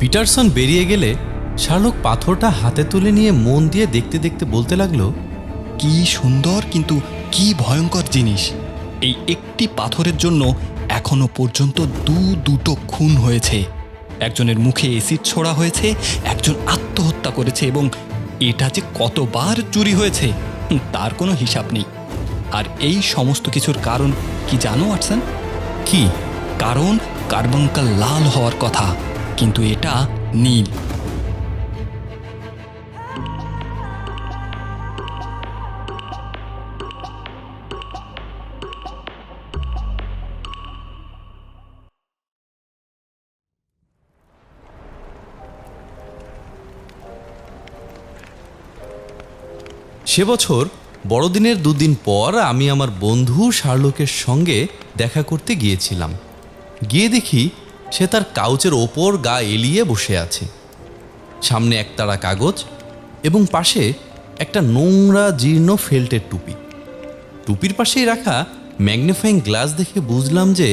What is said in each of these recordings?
Pietersen বেরিয়ে গেলে Sherlock পাথরটা হাতে তুলে নিয়ে মন দিয়ে দেখতে দেখতে বলতে লাগল কি সুন্দর কিন্তু কি ভয়ঙ্কর জিনিস। এই একটি পাথরের জন্য এখনও পর্যন্ত দু দুটো খুন হয়েছে। একজনের মুখে এসিড ছোড়া হয়েছে একজন আত্মহত্যা করেছে এবং এটা যে কতবার চুরি হয়েছে তার কোনো হিসাব নেই। আর এই সমস্ত কিছুর কারণ কি জানো আটসান কি? কারণ কার্বঙ্কাল লাল হওয়ার কথা। কিন্তু এটা নীল। সে বছর বড়দিনের দুদিন পর আমি আমার বন্ধু শার্লকের সঙ্গে দেখা করতে গিয়েছিলাম। গিয়ে দেখি সে তার কাউচের ওপর গা এলিয়ে বসে আছে। সামনে একতাড়া কাগজ এবং পাশে একটা নোংরা জীর্ণ ফেল্টের টুপি। টুপির পাশেই রাখা ম্যাগনিফাইং গ্লাস দেখে বুঝলাম যে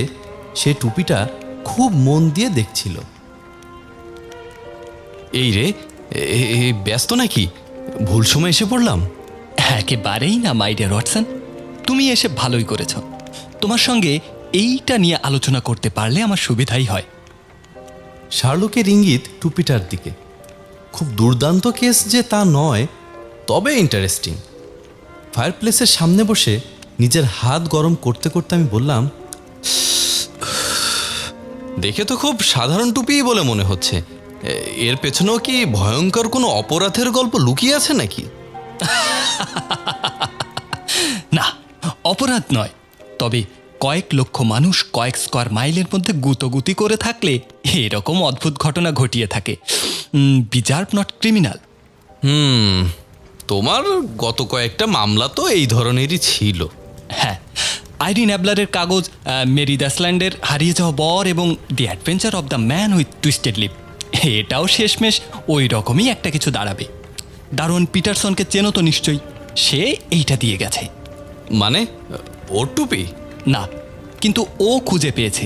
সে টুপিটা খুব মন দিয়ে দেখছিল। এই রে ব্যস্ত নাকি? ভুল সময় এসে পড়লাম। একেবারেই না মাই ডিয়ার ওয়াটসন তুমি এসে ভালোই করেছ। তোমার সঙ্গে এইটা নিয়ে আলোচনা করতে পারলে আমার সুবিধাই হয়। শার্লকের ইঙ্গিত টুপিটার দিকে। খুব দুর্দান্ত কেস যে তা নয় তবে ইন্টারেস্টিং ফায়ারপ্লেসের সামনে বসে নিজের হাত গরম করতে করতে আমি বললাম দেখে তো খুব সাধারণ টুপিই বলে মনে হচ্ছে। এর পেছনেও কি ভয়ঙ্কর কোনো অপরাধের গল্প লুকিয়ে আছে নাকি? না অপরাধ নয়। তবে কয়েক লক্ষ মানুষ কয়েক স্কোয়ার মাইলের মধ্যে গুতোগুতি করে থাকলে এরকম অদ্ভুত ঘটনা ঘটিয়ে থাকে। বিজার্ভ নট ক্রিমিনাল হুম তোমার গত কয়েকটা মামলা তো এই ধরনেরই ছিল। হ্যাঁ আইরিন অ্যাবলারের কাগজ মেরি দ্যাসল্যান্ডের হারিয়ে যাওয়া বর এবং the adventure of the man with twisted lip এটাও শেষমেশ ওই রকমই একটা কিছু দাঁড়াবে। দারুণ পিটারসনকে চেনো তো নিশ্চয়ই সে এইটা দিয়ে গেছে। মানে ওর টুপি? না, কিন্তু ও খুঁজে পেয়েছে।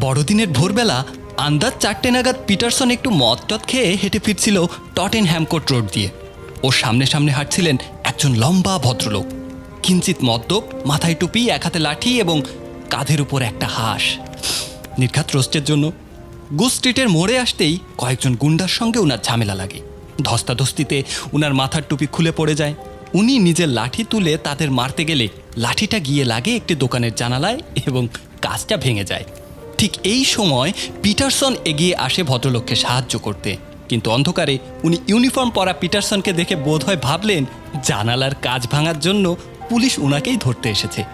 বড়দিনের ভোরবেলা আন্দাজ চারটে নাগাদ পিটারসন একটু মদ টদ খেয়ে হেঁটে ফিরছিল টটেন হ্যামকোট রোড দিয়ে। ওর সামনে সামনে হাঁটছিলেন একজন লম্বা ভদ্রলোক। কিঞ্চিত মদ্যপ মাথায় টুপি, এক হাতে লাঠি এবং কাঁধের উপর একটা হাঁস। নির্ঘাত রোস্টের জন্য গুজ স্ট্রিটের মোড়ে আসতেই কয়েকজন গুন্ডার সঙ্গে ওনার ঝামেলা লাগে। ধস্তাধস্তিতে উনার মাথার টুপি খুলে পড়ে যায়। উনি নিজের লাঠি তুলে তাদের মারতে গেলে লাঠিটা গিয়ে লাগে একটি দোকানের জানালায় এবং কাজটা ভেঙে যায়। ঠিক এই সময় পিটারসন এগিয়ে আসে ভদ্রলোককে সাহায্য করতে। কিন্তু অন্ধকারে উনি ইউনিফর্ম পরা পিটারসনকে দেখে বোধহয় ভাবলেন, জানালার কাজ ভাঙার জন্য পুলিশ উনাকেই ধরতে এসেছে।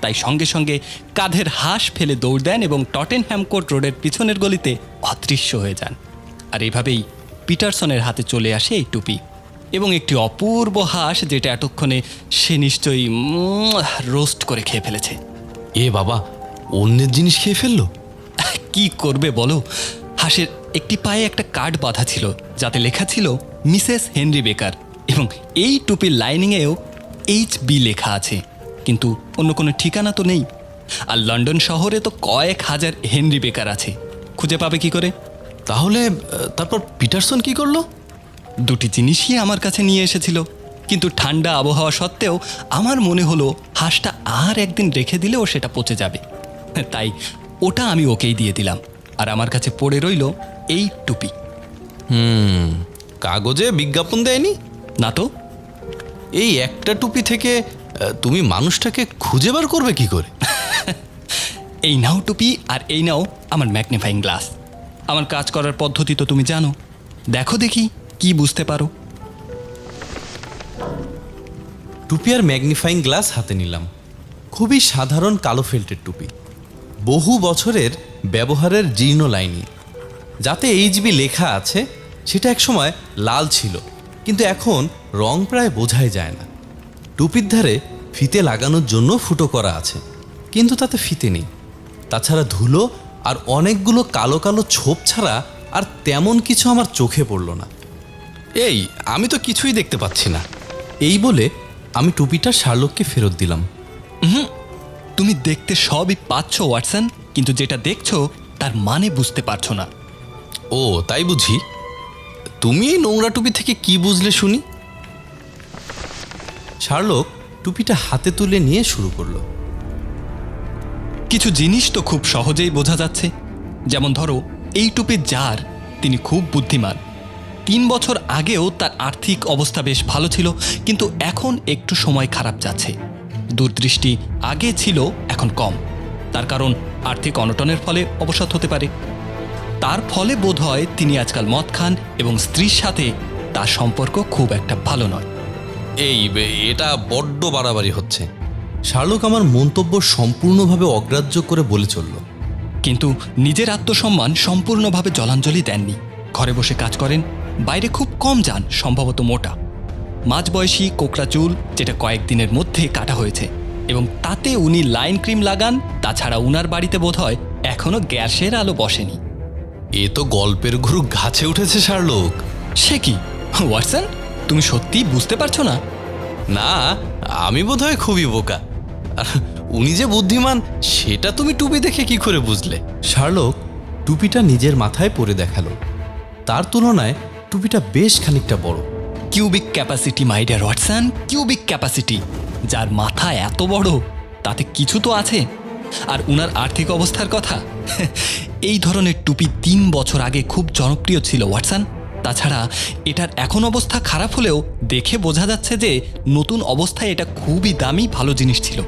তাই সঙ্গে সঙ্গে কাঁধের হাঁস ফেলে দৌড় দেন এবং টটেনহ্যাম কোর্ট রোডের পিছনের গলিতে অদৃশ্য হয়ে যান। আর এভাবেই পিটারসনের হাতে চলে আসে এই টুপি। এবং একটি অপূর্ব হাঁস যেটা এতক্ষণে সে নিশ্চয়ই রোস্ট করে খেয়ে ফেলেছে। এ বাবা অন্যের জিনিস খেয়ে ফেলল? কি করবে বলো? হাঁসের একটি পায়ে একটা কার্ড বাঁধা ছিল যাতে লেখা ছিল মিসেস হেনরি বেকার। এবং এই টুপির লাইনিংয়েও এইচ বি লেখা আছে। কিন্তু অন্য কোনো ঠিকানা তো নেই। আর লন্ডন শহরে তো কয়েক হাজার হেনরি বেকার আছে। খুঁজে পাবে কি করে? তাহলে তারপর পিটারসন কি করল? দুটি জিনিসই আমার কাছে নিয়ে এসেছিল। কিন্তু ঠান্ডা আবহাওয়া সত্ত্বেও আমার মনে হলো হাঁসটা আর একদিন রেখে দিলেও সেটা পচে যাবে। তাই ওটা আমি ওকেই দিয়ে দিলাম। আর আমার কাছে পড়ে রইল এই টুপি। হুম কাগজে বিজ্ঞাপন দেয়নি? না তো। এই একটা টুপি থেকে তুমি মানুষটাকে খুঁজে বার করবে কি করে? এই নাও টুপি আর এই নাও আমার ম্যাগনিফাইং গ্লাস। আমার কাজ করার পদ্ধতি তো তুমি জানো। দেখো দেখি। কি বুঝতে পারো? টুপি আর ম্যাগনিফাইং গ্লাস হাতে নিলাম। খুবই সাধারণ কালো ফেল্টের টুপি। বহু বছরের ব্যবহারের জীর্ণ লাইনি। যাতে এইচবি লেখা আছে, সেটা একসময় লাল ছিল, কিন্তু এখন রং প্রায় বোঝাই যায় না। টুপির ধারে ফিতে লাগানোর জন্য ফুটো করা আছে, কিন্তু তাতে ফিতে নেই। তাছাড়া ধুলো আর অনেকগুলো কালো কালো ছোপ ছাড়া আর তেমন কিছু আমার চোখে পড়ল না। এই, আমি তো কিছুই দেখতে পাচ্ছি না। এই বলে আমি টুপিটা শার্লককে ফেরত দিলাম। হুম তুমি দেখতে সবই পাচ্ছ, ওয়াটসন, কিন্তু যেটা দেখছ, তার মানে বুঝতে পারছ না। ও, তাই বুঝি। তুমি এই নোংরা টুপি থেকে কি বুঝলে, শুনি? শার্লক টুপিটা হাতে তুলে নিয়ে শুরু করল। কিছু জিনিস তো খুব সহজেই বোঝা যাচ্ছে। যেমন ধরো, এই টুপির যার, তিনি খুব বুদ্ধিমান। তিন বছর আগেও তার আর্থিক অবস্থা বেশ ভালো ছিল কিন্তু এখন একটু সময় খারাপ যাচ্ছে। দূরদৃষ্টি আগে ছিল এখন কম। তার কারণ আর্থিক অনটনের ফলে অবসাদ হতে পারে। তার ফলে বোধ হয় তিনি আজকাল মদ খান এবং স্ত্রীর সাথে তার সম্পর্ক খুব একটা ভালো নয়। এই এটা বড্ড বাড়াবাড়ি হচ্ছে। শার্লক আমার মন্তব্য সম্পূর্ণভাবে অগ্রাহ্য করে বলে চলল। কিন্তু নিজের আত্মসম্মান সম্পূর্ণভাবে জলাঞ্জলি দেননি। ঘরে বসে কাজ করেন বাইরে খুব কম যান সম্ভবত মোটা। মাঝবয়সী কোকড়া চুল যেটা কয়েকদিনের মধ্যে কাটা হয়েছে এবং তাতে উনি লাইন ক্রিম লাগান তাছাড়া উনার বাড়িতে বোধ হয় এখনও গ্যাসের আলো বসেনি। এ তো গল্পের ঘুরু গাছে উঠেছে শার্লক। সে কি? ওয়াটসন তুমি সত্যিই বুঝতে পারছ না? না আমি বোধহয় খুবই বোকা। উনি যে বুদ্ধিমান সেটা তুমি টুপি দেখে কি করে বুঝলে? শার্লক টুপিটা নিজের মাথায় পরে দেখাল। তার তুলনায় টুপিটা বেশ খানিকটা বড়। Cubic capacity my dear Watson cubic capacity যার মাথা এত বড়, তাতে কিছু তো আছে। আর উনার আর্থিক অবস্থার কথা, এই ধরনের টুপি তিন বছর আগে খুব জনপ্রিয় ছিল ওয়াটসন তাছাড়া এটার এখন অবস্থা খারাপ হলেও দেখে বোঝা যাচ্ছে যে নতুন অবস্থায় এটা খুবই দামি, ভালো জিনিস ছিল।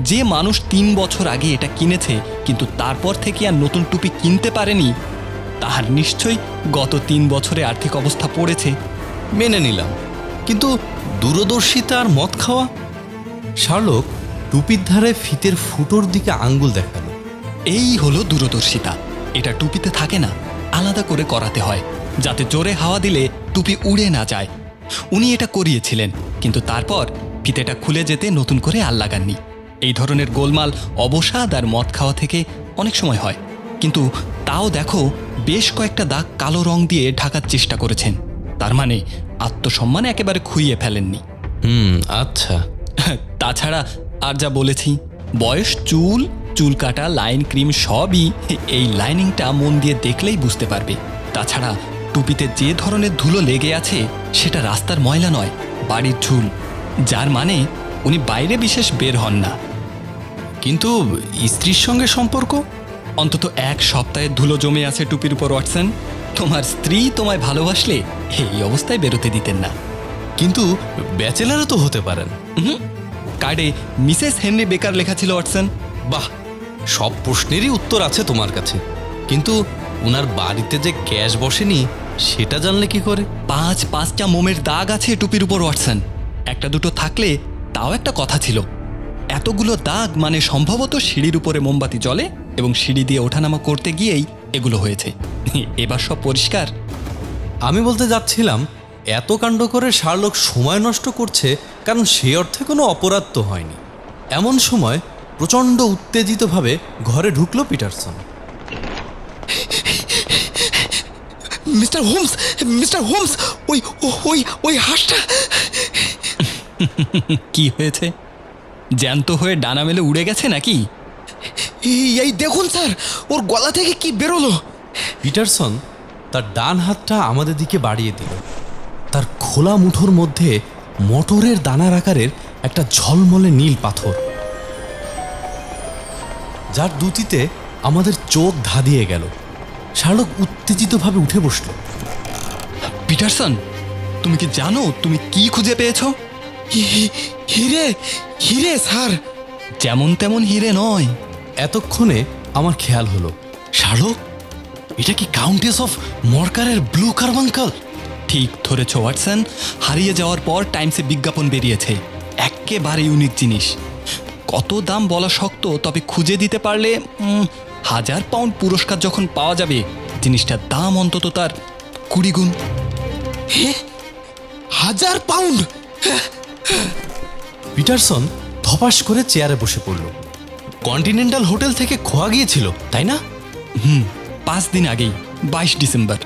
যে মানুষ তিন বছর আগে এটা কিনেছে, কিন্তু তারপর থেকে আর নতুন টুপি কিনতে পারেনি তাহার নিশ্চয়ই গত তিন বছরে আর্থিক অবস্থা পড়েছে। মেনে নিলাম। কিন্তু দূরদর্শিতা আর মদ খাওয়া? শার্লক টুপির ধারে ফিতের ফুটোর দিকে আঙ্গুল দেখাল। এই হলো দূরদর্শিতা। এটা টুপিতে থাকে না আলাদা করে করাতে হয়। যাতে জোরে হাওয়া দিলে টুপি উড়ে না যায়। উনি এটা করিয়েছিলেন কিন্তু তারপর ফিতেটা খুলে যেতে নতুন করে আল লাগাননি। এই ধরনের গোলমাল অবসাদ আর মদ খাওয়া থেকে অনেক সময় হয়। কিন্তু তাও দেখো বেশ কয়েকটা দাগ কালো রং দিয়ে ঢাকার চেষ্টা করেছেন। তার মানে আত্মসম্মান একেবারে খুইয়ে ফেলেননি। হুম আচ্ছা। তাছাড়া আর যা বলেছি বয়স চুল চুল কাটা লাইন ক্রিম সবই এই লাইনিংটা মন দিয়ে দেখলেই বুঝতে পারবে। তাছাড়া টুপিতে যে ধরনের ধুলো লেগে আছে সেটা রাস্তার ময়লা নয় বাড়ির ঝুল যার মানে উনি বাইরে বিশেষ বের হন না। কিন্তু স্ত্রীর সঙ্গে সম্পর্ক? অন্তত এক সপ্তাহের ধুলো জমে আছে টুপির উপর ওয়াটসন। তোমার স্ত্রী তোমায় ভালোবাসলে এই অবস্থায় বেরোতে দিতেন না। কিন্তু ব্যাচেলারও তো হতে পারেন। হুম কার্ডে মিসেস হেনরি বেকার লেখা ছিল ওয়াটসন। বাহ সব প্রশ্নেরই উত্তর আছে তোমার কাছে। কিন্তু ওনার বাড়িতে যে গ্যাস বসেনি সেটা জানলে কি করে? পাঁচ পাঁচটা মোমের দাগ আছে টুপির উপর ওয়াটসন। একটা দুটো থাকলে তাও একটা কথা ছিল। এতগুলো দাগ মানে সম্ভবত সিঁড়ির উপরে মোমবাতি জ্বলে এবং সিঁড়ি দিয়ে ওঠানামা করতে গিয়েই এগুলো হয়েছে। এবার সব পরিষ্কার? আমি বলতে যাচ্ছিলাম এত কাণ্ড করে শার্লক সময় নষ্ট করছে কারণ সে অর্থে কোনো অপরাধ তো হয়নি। এমন সময় প্রচণ্ড উত্তেজিতভাবে ঘরে ঢুকলো Peterson. Mister Holmes mister Holmes ওই ওই ওই হাঁসটা! কি হয়েছে? জ্যান্ত হয়ে ডানা মেলে উড়ে গেছে নাকি? এই এই দেখুন স্যার ওর গলা থেকে কি বেরোলো? পিটারসন তার ডান হাতটা আমাদের দিকে বাড়িয়ে দিল। তার খোলা মুঠোর মধ্যে মটরের দানার আকারের একটা ঝলমলে নীল পাথর। যার দুটিতে আমাদের চোখ ধাঁধিয়ে গেল। শার্লক উত্তেজিতভাবে উঠে বসল। পিটারসন তুমি কি জানো তুমি কি খুঁজে পেয়েছ? হি- হি- হিরে হিরে স্যার। যেমন তেমন হিরে নয়। এতক্ষণে আমার খেয়াল হলো। শার্লক এটা কি কাউন্টেস অফ মরকারের ব্লু কার্বাঙ্কাল ঠিক ধরেছ ওয়াটসন। হারিয়ে যাওয়ার পর টাইমসে বিজ্ঞাপন বেরিয়েছে। একেবারে ইউনিক জিনিস। কত দাম বলা শক্ত তবে খুঁজে দিতে পারলে হাজার পাউন্ড পুরস্কার যখন পাওয়া যাবে জিনিসটার দাম অন্তত তার কুড়ি গুণ। হাজার পাউন্ড পিটারসন ধপাস করে চেয়ারে বসে পড়ল। কন্টিনেন্টাল হোটেল থেকে খোয়া গিয়েছিল তাই না? হুম পাঁচ দিন আগেই বাইশ ডিসেম্বর।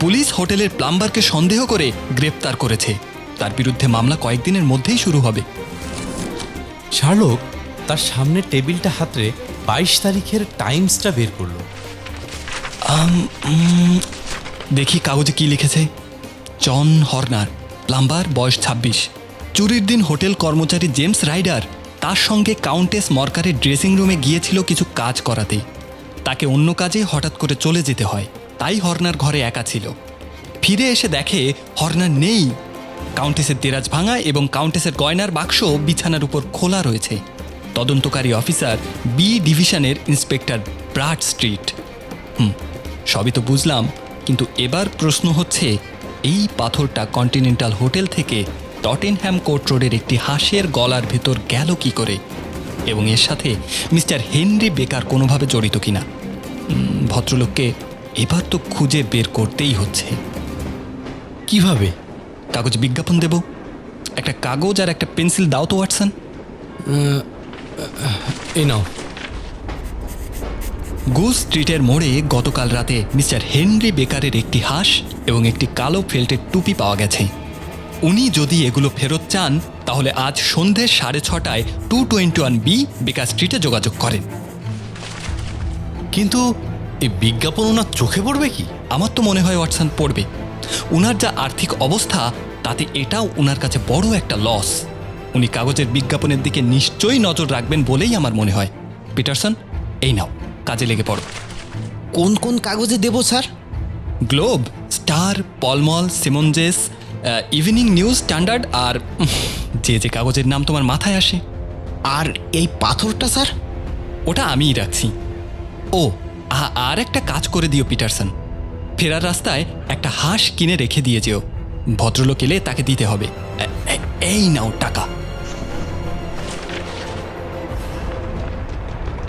পুলিশ হোটেলের প্লাম্বারকে সন্দেহ করে গ্রেপ্তার করেছে। তার বিরুদ্ধে মামলা কয়েকদিনের মধ্যেই শুরু হবে। শার্লক তার সামনে টেবিলটা হাতড়ে বাইশ তারিখের টাইমসটা বের করল। দেখি কাগজে কি লিখেছে। জন হর্নার প্লাম্বার বয়স ছাব্বিশ। চুরির দিন হোটেল কর্মচারী জেমস রাইডার তার সঙ্গে কাউন্টেস মর্কারের ড্রেসিং রুমে গিয়েছিল কিছু কাজ করাতে তাকে অন্য কাজে হঠাৎ করে চলে যেতে হয়, তাই হর্নার ঘরে একা ছিল। ফিরে এসে দেখে হর্নার নেই। কাউন্টেসের দেরাজ ভাঙা এবং কাউন্টেসের গয়নার বাক্স বিছানার উপর খোলা রয়েছে। তদন্তকারী অফিসার বি ডিভিশনের ইন্সপেক্টর ব্রাড স্ট্রিট। হুম, সবই তো বুঝলাম, কিন্তু এবার প্রশ্ন হচ্ছে, এই পাথরটা কন্টিনেন্টাল হোটেল থেকে টটেনহ্যাম কোর্ট রোডের একটি হাঁসের গলার ভেতর গেল কি করে? এবং এর সাথে মিস্টার হেনরি বেকার কোনোভাবে জড়িত কিনা? ভদ্রলোককে এবার তো খুঁজে বের করতেই হচ্ছে। কীভাবে? কাগজ বিজ্ঞাপন দেব? একটা কাগজ আর একটা পেন্সিল দাও তো ওয়াটসন। এই নাও। গো স্ট্রিটের মোড়ে গতকাল রাতে মিস্টার হেনরি বেকারের একটি হাঁস এবং একটি কালো ফেল্টের টুপি পাওয়া গেছে। উনি যদি এগুলো ফেরত চান তাহলে আজ সন্ধে সাড়ে ছটায় টু টোয়েন্টি ওয়ান বি বেকার স্ট্রিটে যোগাযোগ করেন। কিন্তু এই বিজ্ঞাপন ওনার চোখে পড়বে কি? আমার তো মনে হয় ওয়াটসন পড়বে। উনার যা আর্থিক অবস্থা তাতে এটাও উনার কাছে বড় একটা লস উনি কাগজের বিজ্ঞাপনের দিকে নিশ্চয়ই নজর রাখবেন বলেই আমার মনে হয়। পিটারসন এই নাও কাজে লেগে পড়ো। কোন কোন কাগজে দেবো sir? Globe Star Pall Mall সিমনজেস evening news standard আর যে যে কাগজের নাম তোমার মাথায় আসে। আর এই পাথরটা স্যার? ওটা আমিই রাখছি। ও আ- আর একটা কাজ করে দিও পিটারসন। ফেরার রাস্তায় একটা হাঁস কিনে রেখে দিয়ে যেও। ভদ্রলোক এলে তাকে দিতে হবে। এই নাও টাকা।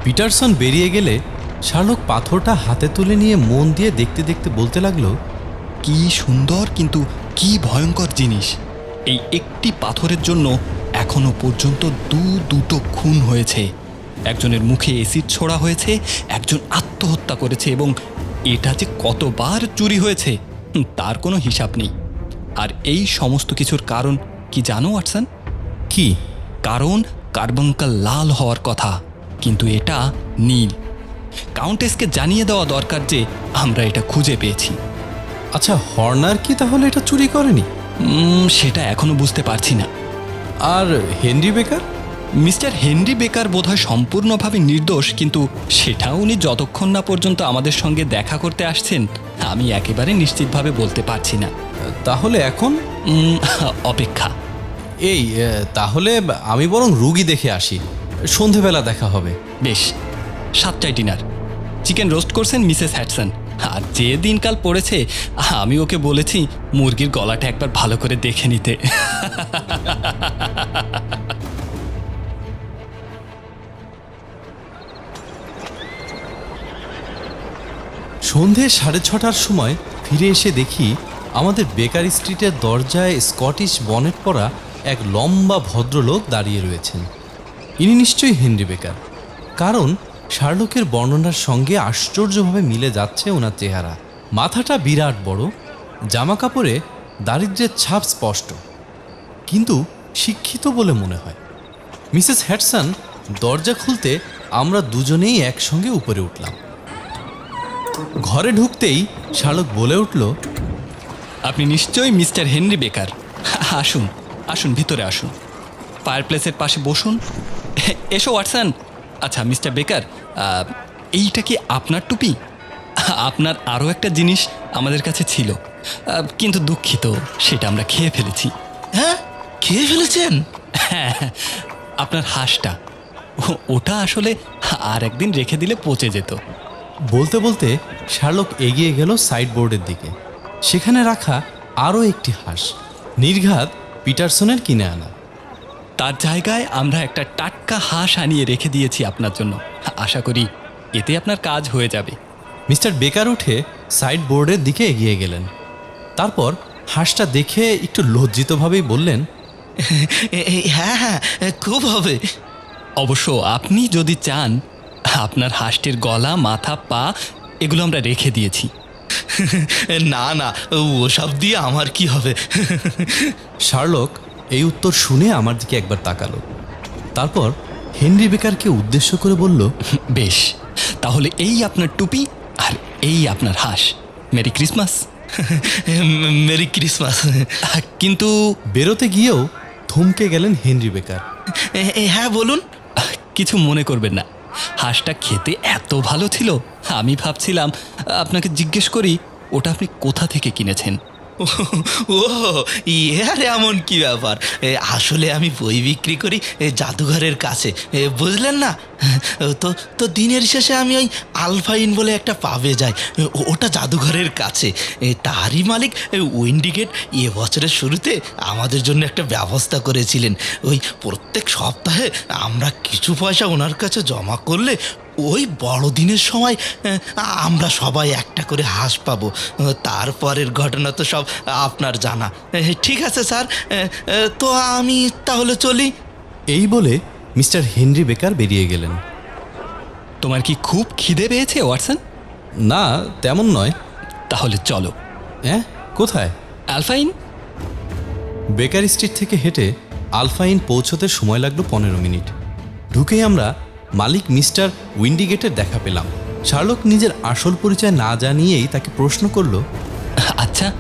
পিটারসন বেরিয়ে গেলে শার্লক পাথরটা হাতে তুলে নিয়ে মন দিয়ে দেখতে দেখতে বলতে লাগল কি সুন্দর কিন্তু কি ভয়ঙ্কর জিনিস। এই একটি পাথরের জন্য এখনও পর্যন্ত দু দুটো খুন হয়েছে। একজনের মুখে এসিড ছোড়া হয়েছে, একজন আত্মহত্যা করেছে এবং এটা যে কতবার চুরি হয়েছে তার কোনো হিসাব নেই। আর এই সমস্ত কিছুর কারণ কি জানো, ওয়াটসন? কি? কারণ কার্বঙ্কাল লাল হওয়ার কথা, কিন্তু এটা নীল। কাউন্টেসকে জানিয়ে দেওয়া দরকার যে আমরা এটা খুঁজে পেয়েছি। আচ্ছা হর্নার কি তাহলে এটা চুরি করেনি? সেটা এখনও বুঝতে পারছি না। আর Henry Baker? Mister Henry Baker বোধহয় সম্পূর্ণভাবে নির্দোষ কিন্তু সেটা উনি যতক্ষণ না পর্যন্ত আমাদের সঙ্গে দেখা করতে আসছেন আমি একেবারে নিশ্চিতভাবে বলতে পারছি না। তাহলে এখন? অপেক্ষা। এই তাহলে আমি বরং রুগী দেখে আসি। সন্ধেবেলা দেখা হবে। বেশ সাতটায় ডিনার। চিকেন রোস্ট করছেন মিসেস হ্যাটসন। আর যে দিনকাল পড়েছে, আমি ওকে বলেছি মুরগির গলাটা একবার ভালো করে দেখে নিতে। সন্ধে সাড়ে ছটার সময় ফিরে এসে দেখি আমাদের বেকারি স্ট্রিটের দরজায় স্কটিশ বনেট পরা এক লম্বা ভদ্রলোক দাঁড়িয়ে রয়েছেন। ইনি নিশ্চয়ই হেনরি বেকার, কারণ শার্লকের বর্ণনার সঙ্গে আশ্চর্যভাবে মিলে যাচ্ছে ওনার চেহারা। মাথাটা বিরাট বড় জামা কাপড়ে দারিদ্র্যের ছাপ স্পষ্ট, কিন্তু শিক্ষিত বলে মনে হয়। মিসেস হ্যাটসন, দরজা খুলতে আমরা দুজনেই একসঙ্গে উপরে উঠলাম। ঘরে ঢুকতেই শালক বলে উঠল, আপনি নিশ্চয়ই মিস্টার হেনরি বেকার। আসুন আসুন, ভিতরে আসুন। ফায়ারপ্লেসের পাশে বসুন। এসো, ওয়াটসন। আচ্ছা মিস্টার বেকার এইটা কি আপনার টুপি? আপনার আরও একটা জিনিস আমাদের কাছে ছিল। কিন্তু দুঃখিত সেটা আমরা খেয়ে ফেলেছি। হ্যাঁ? খেয়ে ফেলেছেন? হ্যাঁ আপনার হাঁসটা। ওটা আসলে আর একদিন রেখে দিলে পচে যেত। বলতে বলতে শার্লক এগিয়ে গেল সাইডবোর্ডের দিকে। সেখানে রাখা আরও একটি হাঁস নির্ঘাত পিটারসনের কিনে আনা। তার জায়গায় আমরা একটা টাটকা হাঁস আনিয়ে রেখে দিয়েছি আপনার জন্য। আশা করি এতে আপনার কাজ হয়ে যাবে। মিস্টার বেকার উঠে সাইড বোর্ডের দিকে এগিয়ে গেলেন। তারপর হাঁসটা দেখে একটু লজ্জিতভাবেই বললেন হ্যাঁ হ্যাঁ খুব হবে। অবশ্য আপনি যদি চান আপনার হাঁসটির গলা মাথা পা এগুলো আমরা রেখে দিয়েছি। না না ওসব দিয়ে আমার কি হবে? শার্লক এই উত্তর শুনে আমার দিকে একবার তাকালো। তারপর হেনরি বেকারকে উদ্দেশ্য করে বলল বেশ তাহলে এই আপনার টুপি আর এই আপনার হাঁস। Merry Christmas. Merry Christmas. কিন্তু বেরোতে গিয়েও থমকে গেলেন হেনরি বেকার। হ্যাঁ বলুন। কিছু মনে করবেন না। হাঁসটা খেতে এত ভালো ছিল আমি ভাবছিলাম আপনাকে জিজ্ঞেস করি ওটা আপনি কোথা থেকে কিনেছেন? ও ইয়ে আর এমন কি ব্যাপার? আসলে আমি বই বিক্রি করি জাদুঘরের কাছে। বুঝলেন না? তো তো দিনের শেষে আমি ওই আলফাইন বলে একটা পাবে যাই। ওটা জাদুঘরের কাছে। তারই মালিক এ বছরের শুরুতে আমাদের জন্য একটা ব্যবস্থা করেছিলেন। ওই প্রত্যেক সপ্তাহে আমরা কিছু পয়সা ওনার কাছে জমা করলে ওই বড়দিনের সময় আমরা সবাই একটা করে হাঁস পাবো। তারপরের ঘটনা তো সব আপনার জানা। ঠিক আছে স্যার। তো আমি তাহলে চলি। এই বলে মিস্টার হেনরি বেকার বেরিয়ে গেলেন। তোমার কি খুব খিদে পেয়েছে ওয়াটসন? না তেমন নয়। তাহলে চলো। হ্যাঁ কোথায়? আলফাইন? বেকার স্ট্রিট থেকে হেঁটে আলফাইন পৌঁছতে সময় লাগল পনেরো মিনিট। ঢুকেই আমরা মালিক মিস্টার উইন্ডিগেটের দেখা পেলাম। শার্লক নিজের আসল পরিচয় না জানিয়েই তাকে প্রশ্ন করল আচ্ছা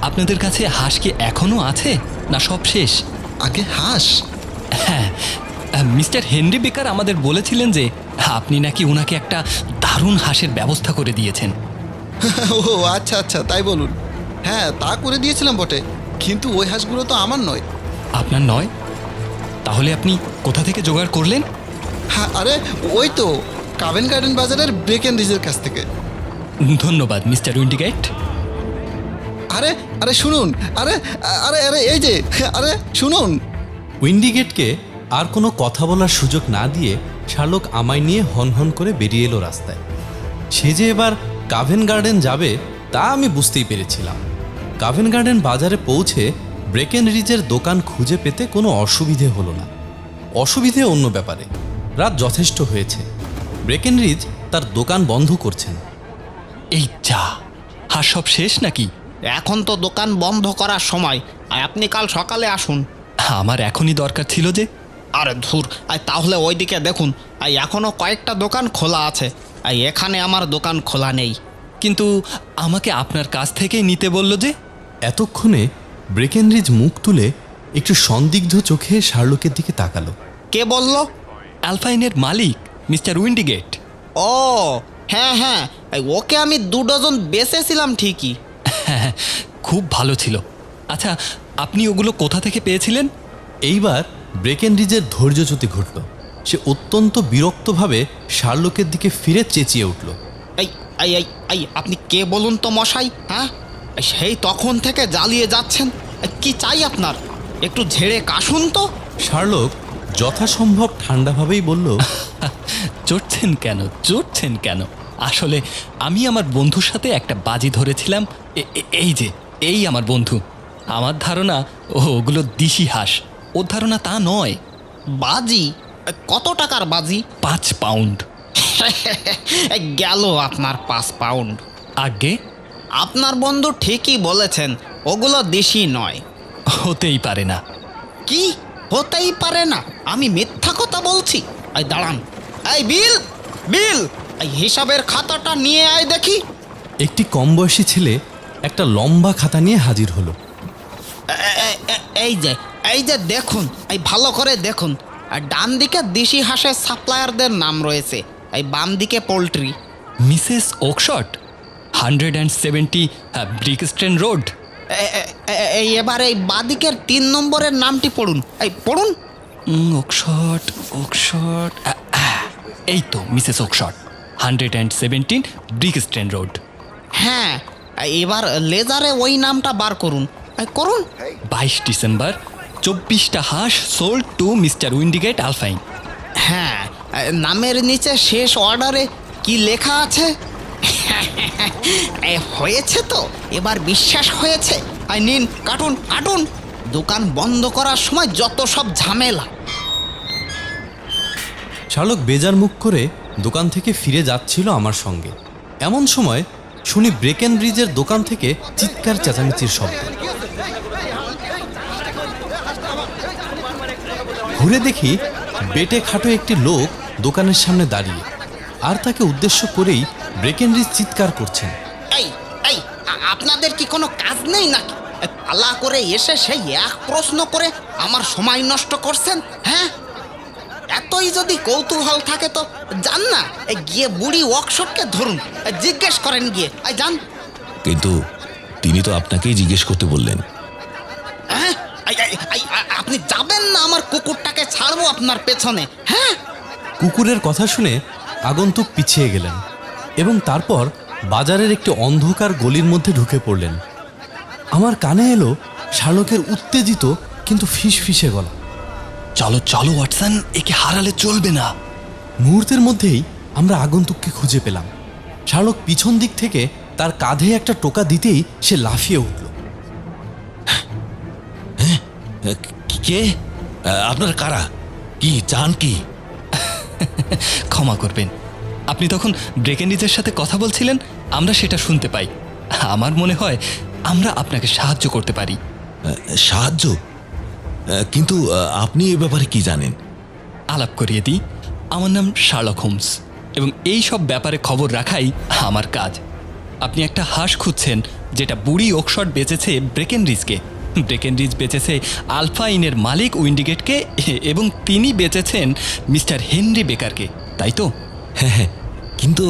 আপনাদের কাছে হাঁস কি এখনও আছে? না সব শেষ। আগে হাঁস? হ্যাঁ মিস্টার হেনরি বেকার আমাদের বলেছিলেন যে আপনি নাকি ওনাকে একটা দারুণ হাঁসের ব্যবস্থা করে দিয়েছেন। ও আচ্ছা আচ্ছা তাই বলুন। হ্যাঁ তা করে দিয়েছিলাম বটে কিন্তু ওই হাঁসগুলো তো আমার নয়। আপনার নয়? তাহলে আপনি কোথা থেকে জোগাড় করলেন? হ্যাঁ আরে ওই তো কাভেন গার্ডেন বাজারের ব্রেক অ্যান্ড রিজের কাছ থেকে। ধন্যবাদ মিস্টার উইন্ডিগেট। আরে আরে শুনুন আরে আরে আরে এই যে আরে শুনুন। উইন্ডিগেটকে আর কোনো কথা বলার সুযোগ না দিয়ে শার্লক আমায় নিয়ে হন হন করে বেরিয়ে এলো রাস্তায়। সে যে এবার কাভেন গার্ডেন যাবে তা আমি বুঝতেই পেরেছিলাম। কাভেন গার্ডেন বাজারে পৌঁছে ব্রেকেন রিজের দোকান খুঁজে পেতে কোনো অসুবিধে হলো না। অসুবিধে অন্য ব্যাপারে। রাত যথেষ্ট হয়েছে। ব্রেকেন রিজ তার দোকান বন্ধ করছেন। এই যা হাঁস সব শেষ নাকি? এখন তো দোকান বন্ধ করার সময়। আর আপনি কাল সকালে আসুন। আমার এখনই দরকার ছিল যে। আরে ধুর আর তাহলে ওইদিকে দেখুন। আর এখনও কয়েকটা দোকান খোলা আছে। আর এখানে আমার দোকান খোলা নেই। কিন্তু আমাকে আপনার কাছ থেকেই নিতে বলল যে। এতক্ষণে ব্রেকেন রিজ মুখ তুলে একটু সন্দিগ্ধ চোখে শার্লকের দিকে তাকালো। কে বলল? অ্যালফাইনের মালিক মিস্টার উইন্ডিগেট ও হ্যাঁ হ্যাঁ ওকে আমি দু ডজন বেচেছিলাম ঠিকই। হ্যাঁ খুব ভালো ছিল। আচ্ছা আপনি ওগুলো কোথা থেকে পেয়েছিলেন? এইবার ব্রেকেন রিজের ধৈর্যচ্যুতি ঘটল। সে অত্যন্ত বিরক্তভাবে শার্লকের দিকে ফিরে চেঁচিয়ে উঠল। এই এই এই এই আপনি কে বলুন তো মশাই হ্যাঁ? সেই তখন থেকে জ্বালিয়ে যাচ্ছেন। কি চাই আপনার? একটু ঝেড়ে কাশুন তো। শার্লক যথাসম্ভব ঠান্ডাভাবেই বলল চড়ছেন কেন? চড়ছেন কেন? আসলে আমি আমার বন্ধুর সাথে একটা বাজি ধরেছিলাম। এই যে এই আমার বন্ধু। আমার ধারণা ও ওগুলো দিশি হাঁস। ওর ধারণা তা নয়। বাজি? কত টাকার বাজি? পাঁচ পাউন্ড। গেল আপনার পাঁচ পাউন্ড। আগে? আপনার বন্ধু ঠিকই বলেছেন ওগুলো দেশি নয়। হতেই পারে না। কি? হতেই পারে না। আমি মিথ্যা কথা বলছি। এই দাঁড়ান। এই বিল বিল। এই হিসাবের খাতাটা নিয়ে আয় দেখি। একটি কম বয়সী ছেলে একটা লম্বা খাতা নিয়ে হাজির হলো। এই যে এই যে দেখুন এই ভালো করে দেখুন। আর ডান দিকে দেশি হাঁসের সাপ্লায়ারদের নাম রয়েছে। এই বাম দিকে poultry. Mrs Oakshott hundred and seventy Brixton road. এবার এই বাদিকের তিন নম্বরের নামটি পড়ুন। এই পড়ুন। ওকশট ওকশট এই তো Mrs Oakshott hundred and seventeen Brixton road. হ্যাঁ এবার লেজারে ওই নামটা বার করুন। করুন। বাইশ ডিসেম্বর চব্বিশটা হাঁস sold to mister Windigate Alpha Inn. হ্যাঁ নামের নিচে শেষ অর্ডারে কি লেখা আছে? হয়েছে তো। এবার বিশ্বাস হয়েছে। আই নিন, কাটুন কাটুন। দোকান বন্ধ করার সময় যত সব ঝামেলা। শার্লক বেজার মুখ করে দোকান থেকে ফিরে যাচ্ছিল আমার সঙ্গে। এমন সময় শুনি ব্রেকেন ব্রিজের দোকান থেকে চিৎকার চেঁচামেচির শব্দ। ঘুরে দেখি বেটে খাটো একটি লোক দোকানের সামনে দাঁড়িয়ে। আর তাকে উদ্দেশ্য করেই ব্রেকেনরিজ চিৎকার করছেন। এই এই আপনাদের কি কোনো কাজ নেই নাকি? পালা করে এসে সেই এক প্রশ্ন করে আমার সময় নষ্ট করছেন হ্যাঁ? এতই যদি কৌতূহল থাকে তো যান না গিয়ে বুড়ি ওয়ার্কশপকে ধরুন জিজ্ঞেস করেন গিয়ে। যান। কিন্তু তিনি তো আপনাকেই জিজ্ঞেস করতে বললেন। হ্যাঁ? আপনি যাবেন না আমার কুকুরটাকে ছাড়বো আপনার পেছনে হ্যাঁ? কুকুরের কথা শুনে আগন্তুক পিছিয়ে গেলেন এবং তারপর বাজারের একটি অন্ধকার গলির মধ্যে ঢুকে পড়লেন। আমার কানে এলো শালকের উত্তেজিত কিন্তু ফিস ফিসে গলা। চলো চলো ওয়াটসন একে হারালে চলবে না। মুহূর্তের মধ্যেই আমরা আগন্তুককে খুঁজে পেলাম। শালক পিছন দিক থেকে তার কাঁধে একটা টোকা দিতেই সে লাফিয়ে উঠল। আহ, কে? আপনার কারা? কি চান কি? ক্ষমা করবেন। আপনি তখন ব্রেকেন্ডিজের সাথে কথা বলছিলেন আমরা সেটা শুনতে পাই। আমার মনে হয় আমরা আপনাকে সাহায্য করতে পারি। সাহায্য? কিন্তু আপনি এ ব্যাপারে কি জানেন? আলাপ করিয়ে দিই। আমার নাম শার্লক হোমস এবং এই সব ব্যাপারে খবর রাখাই আমার কাজ। আপনি একটা হাঁস খুঁজছেন যেটা বুড়ি ওকশট বেচেছে ব্রেকেনরিজকে ব্রেকেনরিজ বেচেছে আলফা ইনের মালিক উইন্ডিগেটকে এবং তিনি বেচেছেন মিস্টার হেনরি বেকারকে তাই তো? হ্যাঁ হ্যাঁ। কিন্তু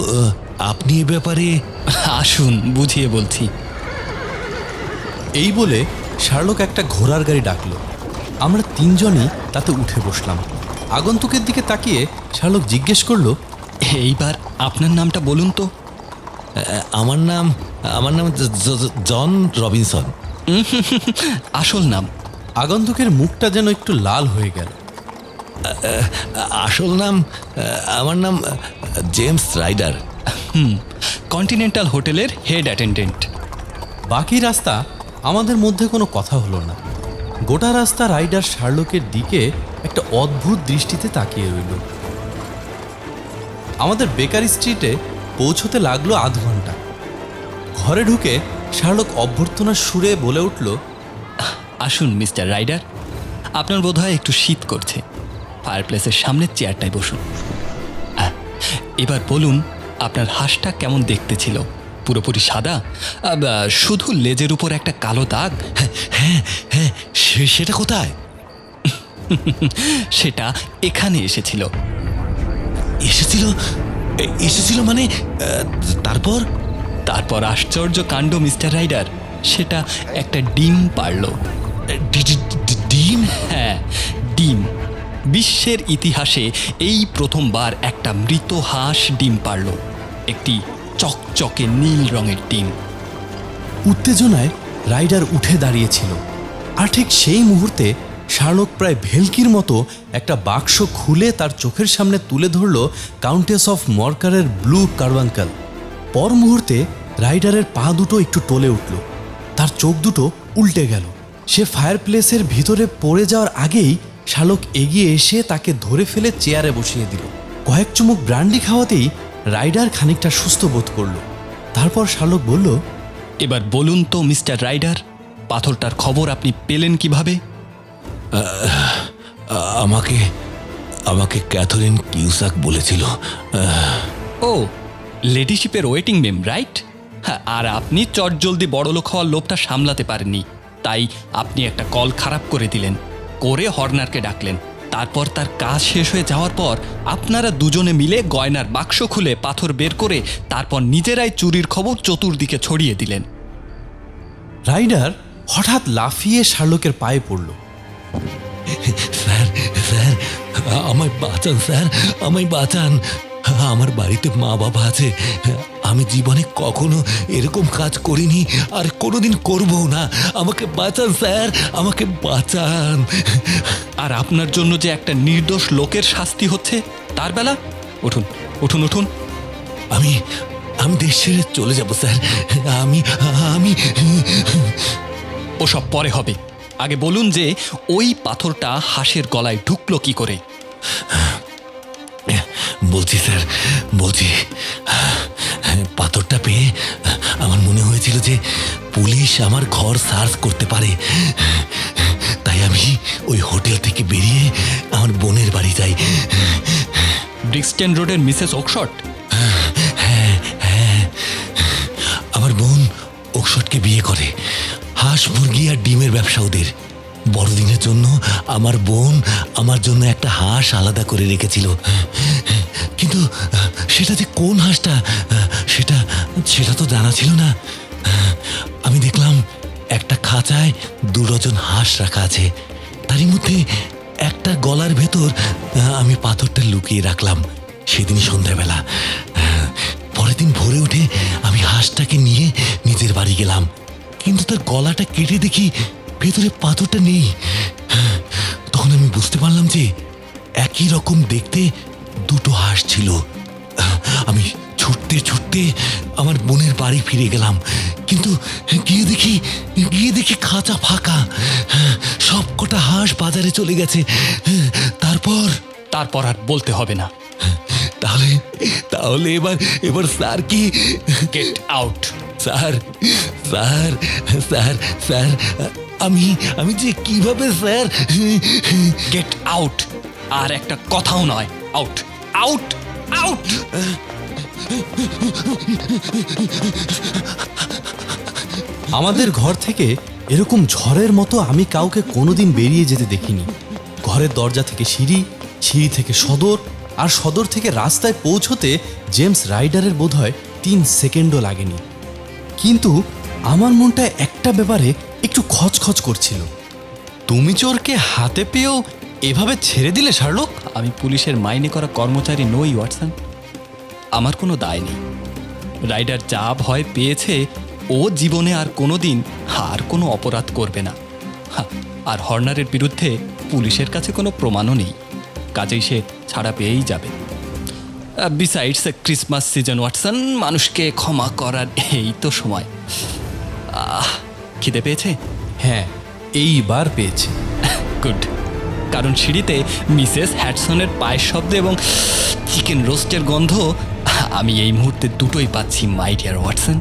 আপনি এ ব্যাপারে আসুন বুঝিয়ে বলছি। এই বলে শার্লক একটা ঘোড়ার গাড়ি ডাকলো। আমরা তিনজনই তাতে উঠে বসলাম। আগন্তুকের দিকে তাকিয়ে শার্লক জিজ্ঞেস করল এইবার আপনার নামটা বলুন তো। আমার নাম আমার নাম জন রবিনসন। আসল নাম, আগন্তুকের মুখটা যেন একটু লাল হয়ে গেল। আসল নাম আমার নাম জেমস রাইডার। হুম, কন্টিনেন্টাল হোটেলের হেড অ্যাটেন্ডেন্ট। বাকি রাস্তা আমাদের মধ্যে কোনো কথা হলো না। গোটা রাস্তা রাইডার শার্লকের দিকে একটা অদ্ভুত দৃষ্টিতে তাকিয়ে রইল। আমাদের বেকারি স্ট্রিটে পৌঁছতে লাগল আধ ঘণ্টা। ঘরে ঢুকে শার্লক অভ্যর্থনার সুরে বলে উঠল, আসুন, মিস্টার রাইডার। আপনার বোধহয় একটু শীত করছে। ফায়ারপ্লেসের সামনের চেয়ারটায় বসুন। এবার বলুন, আপনার হাঁসটা কেমন দেখতে ছিল? পুরোপুরি সাদা? শুধু লেজের উপর একটা কালো দাগ? হ্যাঁ হ্যাঁ সে- সেটা কোথায়? সেটা এখানে এসেছিল। এসেছিল? এসেছিল মানে তারপর? তারপর আশ্চর্য কাণ্ড, মিস্টার রাইডার। সেটা একটা ডিম পারল। ডিম? হ্যাঁ ডিম। বিশ্বের ইতিহাসে এই প্রথমবার একটা মৃত হাঁস ডিম পারল। একটি চকচকে নীল রঙের ডিম। উত্তেজনায় রাইডার উঠে দাঁড়িয়েছিল। আর ঠিক সেই মুহূর্তে শার্লক প্রায় ভেলকির মতো একটা বাক্স খুলে তার চোখের সামনে তুলে ধরল কাউন্টেস অফ মর্কারের ব্লু কার্বাঙ্কাল পর মুহূর্তে রাইডারের পা দুটো একটু টলে উঠল। তার চোখ দুটো উল্টে গেল। সে ফায়ার প্লেসের ভিতরে পড়ে যাওয়ার আগেই শালক এগিয়ে এসে তাকে ধরে ফেলে চেয়ারে বসিয়ে দিল। কয়েক চুমুক ব্র্যান্ডি খাওয়াতেই রাইডার খানিকটা সুস্থ বোধ করল। তারপর শালক বলল এবার বলুন তো মিস্টার রাইডার পাথরটার খবর আপনি পেলেন কীভাবে? আমাকে আমাকে ক্যাথরিন কিউসাক বলেছিল। ও লেডিশিপের ওয়েটিং মেম রাইট? হ্যাঁ আর আপনি চটজলদি বড়লোক হওয়ার লোভটা সামলাতে পারেননি। তাই আপনি একটা কল খারাপ করে দিলেন করে হর্নারকে ডাকলেন। তারপর তার কাজ শেষ হয়ে যাওয়ার পর আপনারা দুজনে মিলে গয়নার বাক্স খুলে পাথর বের করে তারপর নিজেরাই চুরির খবর চতুর্দিকে ছড়িয়ে দিলেন। রাইডার হঠাৎ লাফিয়ে শার্লকের পায়ে পড়ল। স্যার স্যার আমায় বাঁচান স্যার আমায় বাঁচান। আমার বাড়িতে মা বাবা আছে। আমি জীবনে কখনো এরকম কাজ করিনি আর কোনোদিন করব না। আমাকে বাঁচান স্যার আমাকে বাঁচান। আর আপনার জন্য যে একটা নির্দোষ লোকের শাস্তি হচ্ছে তার বেলা? উঠুন উঠুন উঠুন। আমি আমি দেশ ছেড়ে চলে যাব স্যার। আমি আমি। ওসব পরে হবে। আগে বলুন যে ওই পাথরটা হাঁসের গলায় ঢুকলো কি করে? বলছি স্যার বলছি পাথরটা পেয়ে আমার মনে হয়েছিল যে পুলিশ আমার ঘর সার্চ করতে পারে। তাই আমি ওই হোটেল থেকে বেরিয়ে আমার বোনের বাড়ি যাই। ব্রিক্সটেন রোডের মিসেস ওকশট হ্যাঁ হ্যাঁ ওকশটকে বিয়ে করে। হাঁস মুরগি আর ডিমের ব্যবসা ওদের। বড়দিনের জন্য আমার বোন আমার জন্য একটা হাঁস আলাদা করে রেখেছিল। কিন্তু সেটা যে কোন হাঁসটা সেটা সেটা তো জানা ছিল না। আমি দেখলাম একটা খাঁচায় দু ডজন হাঁস রাখা আছে। তারই মধ্যে একটা গলার ভেতর আমি পাথরটা লুকিয়ে রাখলাম সেদিন সন্ধ্যাবেলা পরের দিন ভোরে উঠে আমি হাঁসটাকে নিয়ে নিজের বাড়ি গেলাম। কিন্তু তার গলাটা কেটে দেখি ভেতরে পাথরটা নেই। তখন আমি বুঝতে পারলাম যে একই রকম দেখতে দুটো হাঁস ছিল। আমি ছুটতে ছুটতে আমার বোনের বাড়ি ফিরে গেলাম। কিন্তু গিয়ে দেখি গিয়ে দেখি খাঁচা ফাঁকা। সব কটা হাঁস বাজারে চলে গেছে। তারপর? তারপর আর বলতে হবে না। তাহলে তাহলে এবার এবার স্যার কি? Get out sir sir sir sir আমি আমি যে কীভাবে স্যার? গেট আউট আর একটা কথাও নয় আউট আউট আউট আমাদের ঘর থেকে এরকম ঝড়ের মতো আমি কাউকে কোনোদিন বেরিয়ে যেতে দেখিনি। ঘরের দরজা থেকে সিঁড়ি সিঁড়ি থেকে সদর আর সদর থেকে রাস্তায় পৌঁছতে জেমস রাইডারের বোধহয় তিন সেকেন্ডও লাগেনি। কিন্তু আমার মনটা একটা ব্যাপারে একটু খচখচ করছিল। তুমি চোরকে হাতে পেয়েও এভাবে ছেড়ে দিলে শার্লক? আমি পুলিশের মাইনে করা কর্মচারী নই ওয়াটসন। আমার কোনো দায় নেই। রাইডার যা ভয় পেয়েছে ও জীবনে আর কোনো দিন আর কোনো অপরাধ করবে না। আর হর্নারের বিরুদ্ধে পুলিশের কাছে কোনো প্রমাণও নেই। কাজেই সে ছাড়া পেয়েই যাবে। বিসাইডস ক্রিসমাস সিজন ওয়াটসন মানুষকে ক্ষমা করার এই তো সময়। আহ খিদে পেয়েছে? হ্যাঁ এইবার পেয়েছে। গুড। কারণ সিঁড়িতে মিসেস হ্যাটসনের পায়ের শব্দ এবং চিকেন রোস্টের গন্ধ, আমি এই মুহূর্তে দুটোই পাচ্ছি, মাই ডিয়ার ওয়াটসন।